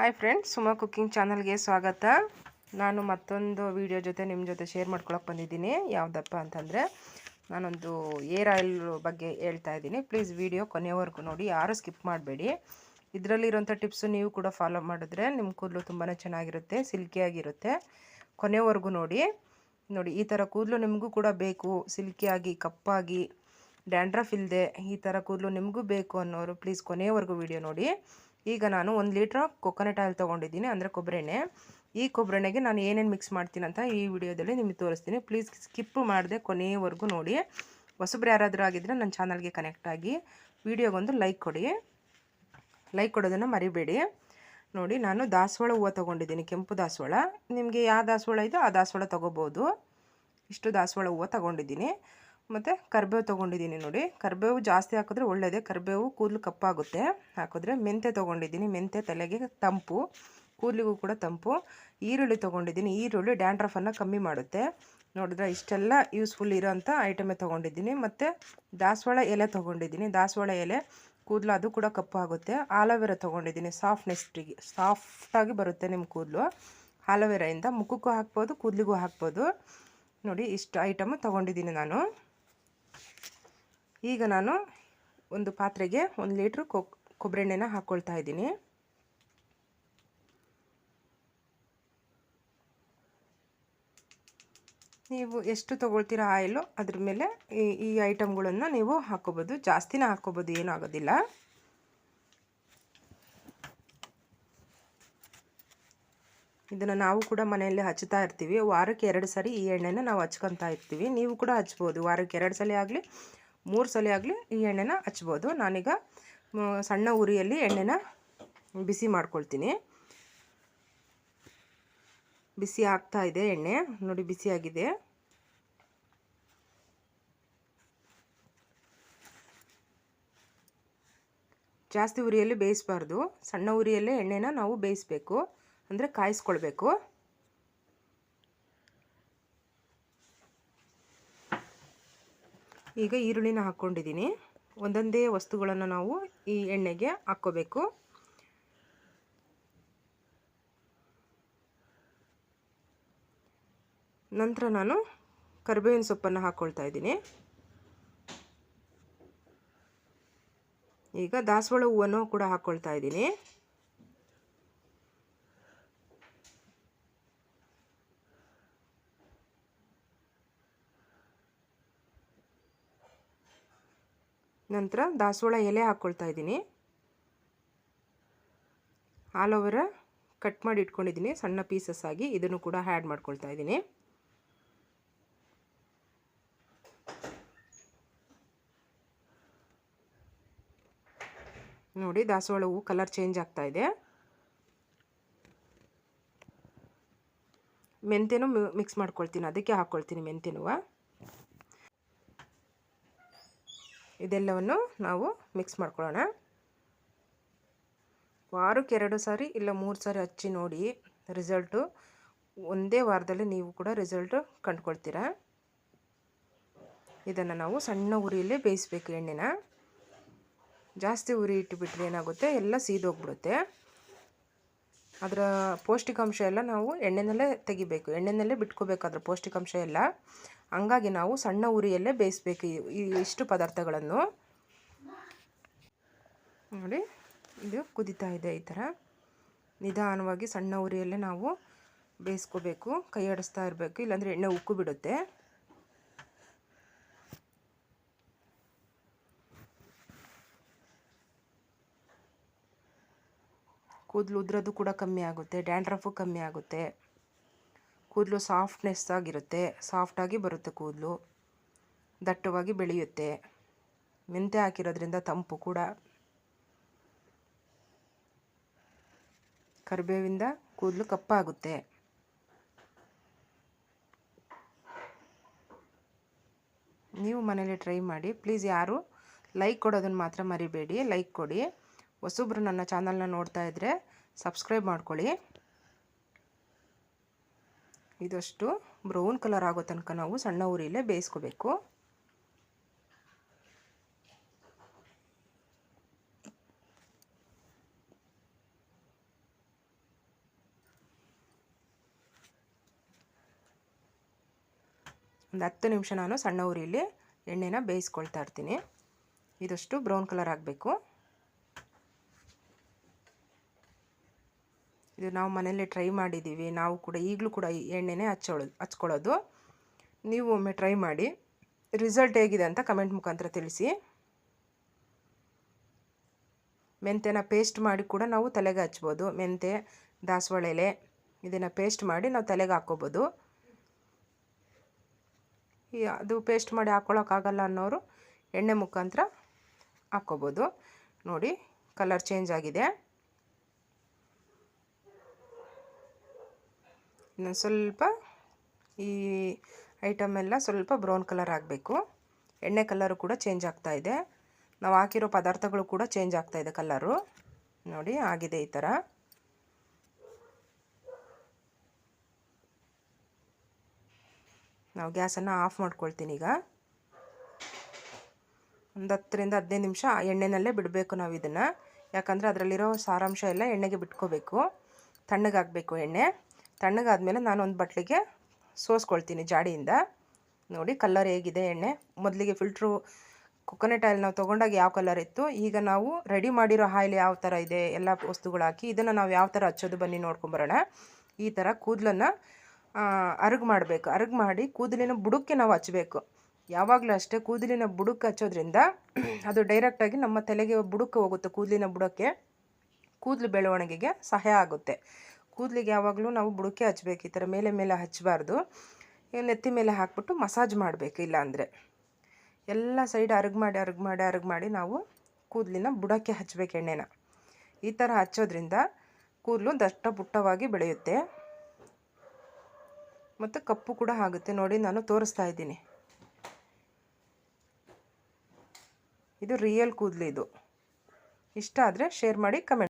Hi friends Suma cooking ಚಾನಲ್ಗೆ ಸ್ವಾಗತ. ನಾನು ಮತ್ತೊಂದು ವಿಡಿಯೋ ಜೊತೆ ನಿಮ್ಮ ಜೊತೆ ಶೇರ್ ಮಾಡ್ಕೊಳಕ್ಕೆ ಬಂದಿದ್ದೀನಿ. ಯಾವುದಪ್ಪ ಅಂತಂದರೆ, ನಾನೊಂದು ಏರ್ ಆಯಿಲ್ ಬಗ್ಗೆ ಹೇಳ್ತಾ ಇದ್ದೀನಿ. ಪ್ಲೀಸ್ ವಿಡಿಯೋ ಕೊನೆಯವರೆಗೂ ನೋಡಿ, ಯಾರು ಸ್ಕಿಪ್ ಮಾಡಬೇಡಿ. ಇದರಲ್ಲಿರೋಂಥ ಟಿಪ್ಸು ನೀವು ಕೂಡ ಫಾಲೋ ಮಾಡಿದ್ರೆ ನಿಮ್ಮ ಕೂದಲು ತುಂಬಾ ಚೆನ್ನಾಗಿರುತ್ತೆ ಸಿಲ್ಕಿಯಾಗಿರುತ್ತೆ ಕೊನೆವರೆಗೂ ನೋಡಿ. ನೋಡಿ, ಈ ಥರ ಕೂದಲು ನಿಮಗೂ ಕೂಡ ಬೇಕು. ಸಿಲ್ಕಿಯಾಗಿ ಕಪ್ಪಾಗಿ ಡ್ಯಾಂಡ್ರಫ್ ಇಲ್ಲದೆ ಈ ಥರ ಕೂದಲು ನಿಮಗೂ ಬೇಕು ಅನ್ನೋರು ಪ್ಲೀಸ್ ಕೊನೆಯವರೆಗೂ ವಿಡಿಯೋ ನೋಡಿ. ಈಗ ನಾನು ಒಂದು ಲೀಟ್ರ್ ಕೊಕೊನಟ್ ಆಯಿಲ್ ತೊಗೊಂಡಿದ್ದೀನಿ, ಅಂದರೆ ಕೊಬ್ಬರೆಣ್ಣೆ ಈ ಕೊಬ್ಬರೆಣ್ಣೆಗೆ ನಾನು ಏನೇನು ಮಿಕ್ಸ್ ಮಾಡ್ತೀನಿ ಅಂತ ಈ ವಿಡಿಯೋದಲ್ಲಿ ನಿಮಗೆ ತೋರಿಸ್ತೀನಿ. ಪ್ಲೀಸ್ ಸ್ಕಿಪ್ ಮಾಡದೆ ಕೊನೆಯವರೆಗೂ ನೋಡಿ. ಹೊಸಬ್ರು ಯಾರಾದರೂ ಆಗಿದ್ದರೆ ನನ್ನ ಚಾನಲ್ಗೆ ಕನೆಕ್ಟ್ ಆಗಿ. ವಿಡಿಯೋಗೊಂದು ಲೈಕ್ ಕೊಡಿ. ಲೈಕ್ ಕೊಡೋದನ್ನು ಮರಿಬೇಡಿ. ನೋಡಿ, ನಾನು ದಾಸವಾಳ ಹೂವು ತೊಗೊಂಡಿದ್ದೀನಿ, ಕೆಂಪು ದಾಸವಾಳ. ನಿಮಗೆ ಯಾವ ದಾಸವಾಳ ಇದೋ ಆ ದಾಸವಾಳ ತೊಗೋಬೋದು. ಇಷ್ಟು ದಾಸವಾಳ ಹೂವು ತೊಗೊಂಡಿದ್ದೀನಿ. ಮತ್ತು ಕರಿಬೇವು ತೊಗೊಂಡಿದ್ದೀನಿ ನೋಡಿ. ಕರಿಬೇವು ಜಾಸ್ತಿ ಹಾಕಿದ್ರೆ ಒಳ್ಳೆಯದೇ ಕರಿಬೇವು ಕೂದಲು ಕಪ್ಪಾಗುತ್ತೆ. ಹಾಕಿದ್ರೆ ಮೆಂತೆ ತೊಗೊಂಡಿದ್ದೀನಿ. ಮೆಂತೆ ತಲೆಗೆ ತಂಪು. ಕೂದಲಿಗೂ ಕೂಡ ತಂಪು. ಈರುಳ್ಳಿ ತೊಗೊಂಡಿದ್ದೀನಿ. ಈರುಳ್ಳಿ ಡ್ಯಾಂಡ್ರಫನ್ನು ಕಮ್ಮಿ ಮಾಡುತ್ತೆ. ನೋಡಿದ್ರೆ ಇಷ್ಟೆಲ್ಲ ಯೂಸ್ಫುಲ್ ಇರೋಂಥ ಐಟಮೇ ತೊಗೊಂಡಿದ್ದೀನಿ. ಮತ್ತು ದಾಸವಾಳ ಎಲೆ ತೊಗೊಂಡಿದ್ದೀನಿ. ದಾಸವಾಳ ಎಲೆ ಕೂದಲು ಅದು ಕೂಡ ಕಪ್ಪು ಆಗುತ್ತೆ ಆಲೋವೆರಾ ತೊಗೊಂಡಿದ್ದೀನಿ. ಸಾಫ್ಟ್ನೆಸ್ಟಿಗೆ ಸಾಫ್ಟಾಗಿ ಬರುತ್ತೆ ನಿಮ್ಮ ಕೂದಲು. ಆಲೋವೆರಾಯಿಂದ ಮುಖಕ್ಕೂ ಹಾಕ್ಬೋದು, ಕೂದಲಿಗೂ ಹಾಕ್ಬೋದು. ನೋಡಿ ಇಷ್ಟು ಐಟಮು ತೊಗೊಂಡಿದ್ದೀನಿ ನಾನು. ಈಗ ನಾನು ಒಂದು ಪಾತ್ರೆಗೆ ಒಂದು ಲೀಟ್ರ್ ಕೊ ಕೊಬ್ಬರಿ ಎಣ್ಣೆನ ಹಾಕ್ಕೊಳ್ತಾ ಇದ್ದೀನಿ. ನೀವು ಎಷ್ಟು ತೊಗೊಳ್ತೀರ ಆಯಿಲು, ಅದ್ರ ಮೇಲೆ ಈ ಈ ಐಟಮ್ಗಳನ್ನು ನೀವು ಹಾಕ್ಕೋಬೋದು ಜಾಸ್ತಿನ ಹಾಕ್ಕೋಬೋದು ಏನೂ ಆಗೋದಿಲ್ಲ. ಇದನ್ನು ನಾವು ಕೂಡ ಮನೆಯಲ್ಲಿ ಹಚ್ತಾ ಇರ್ತೀವಿ. ವಾರಕ್ಕೆ ಎರಡು ಸರಿ ಈ ಎಣ್ಣೆನ ನಾವು ಹಚ್ಕೊತಾ ಇರ್ತೀವಿ. ನೀವು ಕೂಡ ಹಚ್ಬೋದು. ವಾರಕ್ಕೆ ಎರಡು ಸಲ ಆಗಲಿ ಮೂರು ಸಲ ಆಗಲಿ ಈ ಎಣ್ಣೆನ ಹಚ್ಬೋದು. ನಾನೀಗ ಸಣ್ಣ ಉರಿಯಲ್ಲಿ ಎಣ್ಣೆನ ಬಿಸಿ ಮಾಡ್ಕೊಳ್ತೀನಿ. ಬಿಸಿ ಆಗ್ತಾ ಇದೆ ಎಣ್ಣೆ. ನೋಡಿ ಬಿಸಿಯಾಗಿದೆ ಜಾಸ್ತಿ ಉರಿಯಲ್ಲಿ ಬೇಯಿಸ್ಬಾರ್ದು. ಸಣ್ಣ ಉರಿಯಲ್ಲೇ ಎಣ್ಣೆನ ನಾವು ಬೇಯಿಸಬೇಕು. ಅಂದರೆ ಕಾಯಿಸ್ಕೊಳ್ಬೇಕು. ಈಗ ಈರುಳ್ಳಿನ ಹಾಕ್ಕೊಂಡಿದ್ದೀನಿ. ಒಂದೊಂದೇ ವಸ್ತುಗಳನ್ನು ನಾವು ಈ ಎಣ್ಣೆಗೆ ಹಾಕ್ಕೋಬೇಕು. ನಂತರ ನಾನು ಕರಿಬೇವಿನ ಸೊಪ್ಪನ್ನು ಹಾಕ್ಕೊಳ್ತಾ ಇದ್ದೀನಿ. ಈಗ ದಾಸವಾಳ ಹೂವನ್ನು ಕೂಡ ಹಾಕ್ಕೊಳ್ತಾ ಇದ್ದೀನಿ. ನಂತರ ದಾಸವಾಳ ಎಲೆ ಹಾಕ್ಕೊಳ್ತಾ ಇದ್ದೀನಿ. ಆಲೋವೆರ ಕಟ್ ಮಾಡಿ ಇಟ್ಕೊಂಡಿದ್ದೀನಿ. ಸಣ್ಣ ಪೀಸಸ್ ಆಗಿ ಇದನ್ನು ಕೂಡ ಆ್ಯಡ್ ಮಾಡ್ಕೊಳ್ತಾ ಇದ್ದೀನಿ. ನೋಡಿ ದಾಸವಾಳ ಹೂವು ಕಲರ್ ಚೇಂಜ್ ಆಗ್ತಾ ಇದೆ. ಮೆಂತ್ಯನೂ ಮಿಕ್ಸ್ ಮಾಡ್ಕೊಳ್ತೀನಿ. ಅದಕ್ಕೆ ಹಾಕ್ಕೊಳ್ತೀನಿ ಮೆಂತ್ಯನೂ ಇದೆಲ್ಲವನ್ನು ನಾವು ಮಿಕ್ಸ್ ಮಾಡ್ಕೊಳ್ಳೋಣ. ವಾರಕ್ಕೆ ಎರಡು ಸಾರಿ ಇಲ್ಲ ಮೂರು ಸಾರಿ ಹಚ್ಚಿ ನೋಡಿ ರಿಸಲ್ಟು ಒಂದೇ ವಾರದಲ್ಲಿ ನೀವು ಕೂಡ ರಿಸಲ್ಟು ಕಂಡುಕೊಳ್ತೀರಾ. ಇದನ್ನು ನಾವು ಸಣ್ಣ ಉರಿಯಲ್ಲೇ ಬೇಯಿಸ್ಬೇಕು ಎಣ್ಣೆನ. ಜಾಸ್ತಿ ಉರಿ ಇಟ್ಟುಬಿಟ್ರೆ ಏನಾಗುತ್ತೆ? ಎಲ್ಲ ಸೀದೋಗ್ಬಿಡುತ್ತೆ. ಅದರ ಪೌಷ್ಟಿಕಾಂಶ ಎಲ್ಲ ನಾವು ಎಣ್ಣೆನಲ್ಲೇ ತೆಗಿಬೇಕು. ಎಣ್ಣೆನಲ್ಲೇ ಬಿಟ್ಕೋಬೇಕು ಅದರ ಪೌಷ್ಟಿಕಾಂಶ ಎಲ್ಲ. ಹಂಗಾಗಿ ನಾವು ಸಣ್ಣ ಉರಿಯಲ್ಲೇ ಬೇಯಿಸ್ಬೇಕು ಈ ಇಷ್ಟು ಪದಾರ್ಥಗಳನ್ನು. ನೋಡಿ, ಇದು ಕುದೀತಾ ಇದೆ ಈ ಥರ. ನಿಧಾನವಾಗಿ ಸಣ್ಣ ಉರಿಯಲ್ಲೇ ನಾವು ಬೇಯಿಸ್ಕೋಬೇಕು. ಕೈ ಆಡಿಸ್ತಾ ಇರಬೇಕು. ಇಲ್ಲಾಂದರೆ ಎಣ್ಣೆ ಉಕ್ಕು ಬಿಡುತ್ತೆ. ಕೂದಲು ಉದ್ರೋದು ಕೂಡ ಕಮ್ಮಿ ಆಗುತ್ತೆ ಡ್ಯಾಂಡ್ರಫು ಕಮ್ಮಿ ಆಗುತ್ತೆ. ಕೂದಲು ಸಾಫ್ಟ್ನೆಸ್ ಆಗಿರುತ್ತೆ ಸಾಫ್ಟಾಗಿ ಬರುತ್ತೆ ಕೂದಲು, ದಟ್ಟವಾಗಿ ಬೆಳೆಯುತ್ತೆ. ಮೆಂತೆ ಹಾಕಿರೋದ್ರಿಂದ ತಂಪು ಕೂಡ. ಕರಿಬೇವಿಂದ ಕೂದಲು ಕಪ್ಪಾಗುತ್ತೆ. ನೀವು ಮನೇಲಿ ಟ್ರೈ ಮಾಡಿ, ಪ್ಲೀಸ್ ಯಾರು ಲೈಕ್ ಕೊಡೋದನ್ನು ಮಾತ್ರ ಮರಿಬೇಡಿ, ಲೈಕ್ ಕೊಡಿ. ಹೊಸೊಬ್ಬರು ನನ್ನ ಚಾನಲ್ನ ನೋಡ್ತಾ ಇದ್ದರೆ ಸಬ್ಸ್ಕ್ರೈಬ್ ಮಾಡ್ಕೊಳ್ಳಿ. ಇದಷ್ಟು ಬ್ರೌನ್ ಕಲರ್ ಆಗೋ ತನಕ ನಾವು ಸಣ್ಣ ಉರಿಲೇ ಬೇಯಿಸ್ಕೋಬೇಕು. ಒಂದು ಹತ್ತು ನಿಮಿಷ ನಾನು ಸಣ್ಣ ಉರಿಲಿ ಎಣ್ಣೆನ ಬೇಯಿಸ್ಕೊಳ್ತಾ ಇರ್ತೀನಿ. ಇದಷ್ಟು ಬ್ರೌನ್ ಕಲರ್ ಆಗಬೇಕು. ಇದು ನಾವು ಮನೆಯಲ್ಲೇ ಟ್ರೈ ಮಾಡಿದ್ದೀವಿ. ನಾವು ಕೂಡ ಈಗಲೂ ಕೂಡ ಈ ಎಣ್ಣೆನೇ ಹಚ್ಚೋಳು, ಹಚ್ಕೊಳ್ಳೋದು. ನೀವು ಒಮ್ಮೆ ಟ್ರೈ ಮಾಡಿ. ರಿಸಲ್ಟ್ ಹೇಗಿದೆ ಅಂತ ಕಮೆಂಟ್ ಮುಖಾಂತರ ತಿಳಿಸಿ. ಮೆಂತ್ಯನ ಪೇಸ್ಟ್ ಮಾಡಿ ಕೂಡ ನಾವು ತಲೆಗೆ ಹಚ್ಬೋದು. ಮೆಂತ್ಯ, ದಾಸವಾಳ ಎಲೆ, ಇದನ್ನು ಪೇಸ್ಟ್ ಮಾಡಿ ನಾವು ತಲೆಗೆ ಹಾಕ್ಕೋಬೋದು. ಈ ಅದು ಪೇಸ್ಟ್ ಮಾಡಿ ಹಾಕ್ಕೊಳಕ್ಕಾಗಲ್ಲ ಅನ್ನೋರು ಎಣ್ಣೆ ಮುಖಾಂತರ ಹಾಕ್ಕೋಬೋದು. ನೋಡಿ ಕಲರ್ ಚೇಂಜ್ ಆಗಿದೆ. ಸ್ವಲ್ಪ ಈ ಐಟಮ್ ಎಲ್ಲ ಸ್ವಲ್ಪ ಬ್ರೌನ್ ಕಲರ್ ಆಗಬೇಕು ಎಣ್ಣೆ ಕಲರು ಕೂಡ ಚೇಂಜ್ ಆಗ್ತಾ ಇದೆ. ನಾವು ಹಾಕಿರೋ ಪದಾರ್ಥಗಳು ಕೂಡ ಚೇಂಜ್ ಆಗ್ತಾ ಇದೆ ಕಲರು ನೋಡಿ ಆಗಿದೆ ಈ ಥರ ನಾವು ಗ್ಯಾಸನ್ನು ಆಫ್ ಮಾಡ್ಕೊಳ್ತೀನಿ ಈಗ. ಒಂದು ಹತ್ತರಿಂದ ಹದಿನೈದು ನಿಮಿಷ ಎಣ್ಣೆನಲ್ಲೇ ಬಿಡಬೇಕು ನಾವು ಇದನ್ನು. ಯಾಕಂದರೆ ಅದರಲ್ಲಿರೋ ಸಾರಾಂಶ ಎಲ್ಲ ಎಣ್ಣೆಗೆ ಬಿಟ್ಕೋಬೇಕು. ತಣ್ಣಗಾಗಬೇಕು ಎಣ್ಣೆ. ತಣ್ಣಗಾದ್ಮೇಲೆ ನಾನು ಒಂದು ಬಟ್ಲಿಗೆ ಸೋಸ್ಕೊಳ್ತೀನಿ ಜಾಡಿಯಿಂದ. ನೋಡಿ ಕಲ್ಲರ್ ಹೇಗಿದೆ ಎಣ್ಣೆ. ಮೊದಲಿಗೆ ಫಿಲ್ಟ್ರು ಕೊಕೊನೆಟ್ ಆಯಿಲ್ ನಾವು ತೊಗೊಂಡಾಗ ಯಾವ ಕಲರ್ ಇತ್ತು? ಈಗ ನಾವು ರೆಡಿ ಮಾಡಿರೋ ಆಯಿಲ್ ಯಾವ ಥರ ಇದೆ? ಎಲ್ಲ ವಸ್ತುಗಳು ಹಾಕಿ ಇದನ್ನು ನಾವು ಯಾವ ಥರ ಹಚ್ಚೋದು ಬನ್ನಿ ನೋಡ್ಕೊಂಬರೋಣ. ಈ ಥರ ಕೂದಲನ್ನು ಅರಗು ಮಾಡಬೇಕು. ಅರಗು ಮಾಡಿ ಕೂದಲಿನ ಬುಡಕ್ಕೆ ನಾವು ಹಚ್ಚಬೇಕು ಯಾವಾಗಲೂ ಅಷ್ಟೇ ಕೂದಲಿನ ಬುಡಕ್ಕೆ ಹಚ್ಚೋದ್ರಿಂದ ಅದು ಡೈರೆಕ್ಟಾಗಿ ನಮ್ಮ ತಲೆಗೆ ಬುಡಕ್ಕೆ ಹೋಗುತ್ತೆ ಕೂದಲಿನ ಬುಡಕ್ಕೆ. ಕೂದಲು ಬೆಳವಣಿಗೆಗೆ ಸಹಾಯ ಆಗುತ್ತೆ. ಕೂದಲಿಗೆ ಯಾವಾಗಲೂ ನಾವು ಬುಡಕ್ಕೆ ಹಚ್ಬೇಕು, ಈ ಥರ ಮೇಲೆ ಮೇಲೆ ಹಚ್ಚಬಾರ್ದು. ನೆತ್ತಿ ಮೇಲೆ ಹಾಕ್ಬಿಟ್ಟು ಮಸಾಜ್ ಮಾಡಬೇಕು ಇಲ್ಲಾಂದರೆ ಎಲ್ಲ ಸೈಡ್ ಅರ್ಗ್ ಮಾಡಿ ಅರ್ಗ್ ಮಾಡಿ ಅರ್ಗ್ ಮಾಡಿ ನಾವು ಕೂದಲಿನ ಬುಡಕ್ಕೆ ಹಚ್ಚಬೇಕು ಎಣ್ಣೆನ. ಈ ಥರ ಹಚ್ಚೋದ್ರಿಂದ ಕೂದಲು ದಷ್ಟ ಪುಟ್ಟವಾಗಿ ಬೆಳೆಯುತ್ತೆ. ಮತ್ತು ಕಪ್ಪು ಕೂಡ ಆಗುತ್ತೆ. ನೋಡಿ, ನಾನು ತೋರಿಸ್ತಾ ಇದ್ದೀನಿ. ಇದು ರಿಯಲ್ ಕೂದಲು ಇದು. ಇಷ್ಟ ಆದರೆ ಶೇರ್ ಮಾಡಿ ಕಮೆಂಟ್